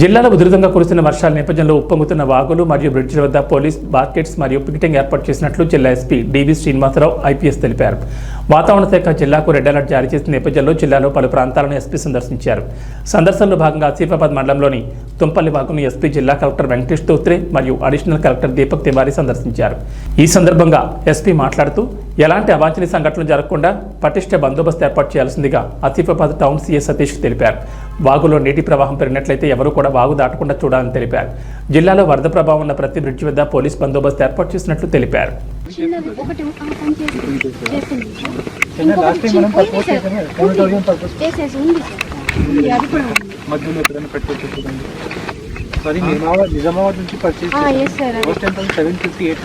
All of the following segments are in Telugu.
జిల్లాలో ఉధృతంగా కురుస్తున్న వర్షాల నేపథ్యంలో ఉప్పొంగుతున్న వాగులు మరియు బ్రిడ్జిల వద్ద పోలీస్ బార్కెట్స్ మరియు పికెటింగ్ ఏర్పాటు చేసినట్లు జిల్లా ఎస్పీ డివి శ్రీనివాసరావు ఐపీఎస్ తెలిపారు. వాతావరణ శాఖ జిల్లాకు రెడ్ అలర్ట్ జారీ చేసిన నేపథ్యంలో జిల్లాలో పలు ప్రాంతాలను ఎస్పీ సందర్శించారు. సందర్శనలో భాగంగా ఆసిఫాబాద్ మండలంలోని తుంపల్లి వాగును ఎస్పీ జిల్లా కలెక్టర్ వెంకటేష్ తోత్రే మరియు అడిషనల్ కలెక్టర్ దీపక్ తివారీ సందర్శించారు. ఈ సందర్భంగా ఎస్పీ మాట్లాడుతూ ఎలాంటి అవాంఛనీయ సంఘటనలు జరగకుండా పటిష్ట బందోబస్తు ఏర్పాటు చేయాల్సిందిగా ఆసిఫాబాద్ టౌన్ సీఎస్ సతీష్ తెలిపారు. వాగులో నీటి ప్రవాహం పెరిగినట్లయితే ఎవరూ కూడా వాగు దాటకుండా చూడాలని తెలిపారు. జిల్లాలో వరద ప్రభావం ఉన్న ప్రతి బ్రిడ్జి వద్ద పోలీస్ బందోబస్తు ఏర్పాటు చేసినట్లు తెలిపారు. సార్. నిజామాబాద్ నిజామాబాద్ నుంచి purchase first seven fifty eight.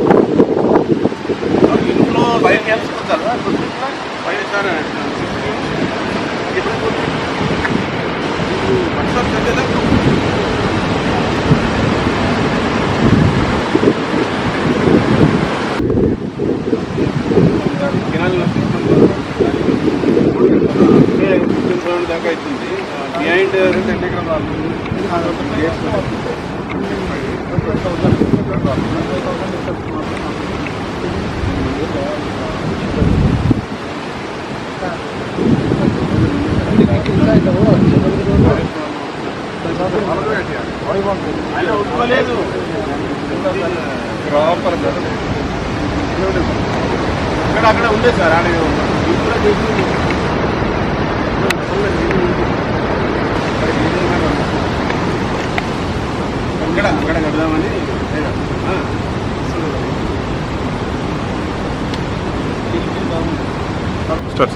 అవుతుంది బిహైండ్ రెండు ఎకరాలు ఆయన ఒప్పుకోలేదు ప్రాపర్ అక్కడ అక్కడ ఉంది సార్ ఆడ ఇంట్లో స్టార్ట్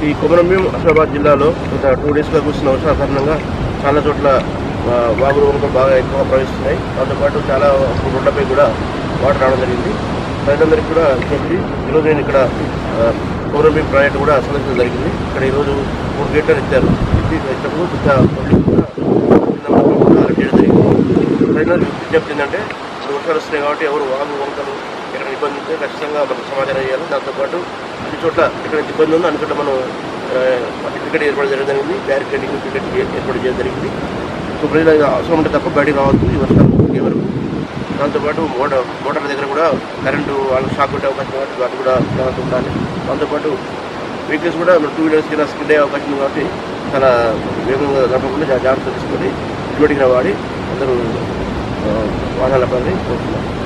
ఈ కొమరంభీం హైదరాబాద్ జిల్లాలో గత టూ డేస్గా కూర్చున్న వర్షాల కారణంగా చాలా చోట్ల వాగులు వంకలు బాగా ఎక్కువగా ప్రవహిస్తున్నాయి. దాంతోపాటు చాలా రోడ్లపై కూడా వాటర్ రావడం జరిగింది. ప్రజలందరికీ కూడా చెప్పి ఈరోజు నేను ఇక్కడ ఆ, కొమరంభీం ప్రాజెక్ట్ కూడా సందర్శించడం జరిగింది. ఇక్కడ ఈరోజు మూడు గేట్లను ఇచ్చారు ఇచ్చినప్పుడు కొంత చేయడం జరిగింది ప్రజలకు విజ్ఞప్తి ఏంటంటే ఇప్పుడు వర్షాలు వస్తున్నాయి కాబట్టి ఎవరు వాగు వంకలు ఎక్కడ ఇబ్బంది ఉంటే ఖచ్చితంగా మనకు సమాచారం చేయాలి దాంతోపాటు అన్ని చోట్ల ఎక్కడ ఇబ్బంది ఉందో. అన్ని చోట్ల మనం క్రికెట్ ఏర్పాటు చేయడం జరిగింది. బ్యారికేడింగ్ క్రికెట్ ఏర్పాటు చేయడం జరిగింది. సో ప్రజలు అవసరం ఉంటే తప్ప బయటకు రావద్దు. ఈ వర్షాలు తగ్గే వరకు దాంతోపాటు మోటార్ మోటార్ల దగ్గర కూడా కరెంటు వాళ్ళకి షాక్ కొట్టే అవకాశం కాబట్టి వాటి కూడా జాగ్రత్త ఉండాలి. దాంతోపాటు వెహికల్స్ కూడా టూ వీలర్స్కి కింద స్కిడ్ అయ్యే అవకాశం ఉంది కాబట్టి చాలా వేగంగా నడపకుండా జాగ్రత్త తీసుకొని హెల్మెట్కి వాడి అందరూ వాహనాలు వాహనాల పని కోరుతున్నారు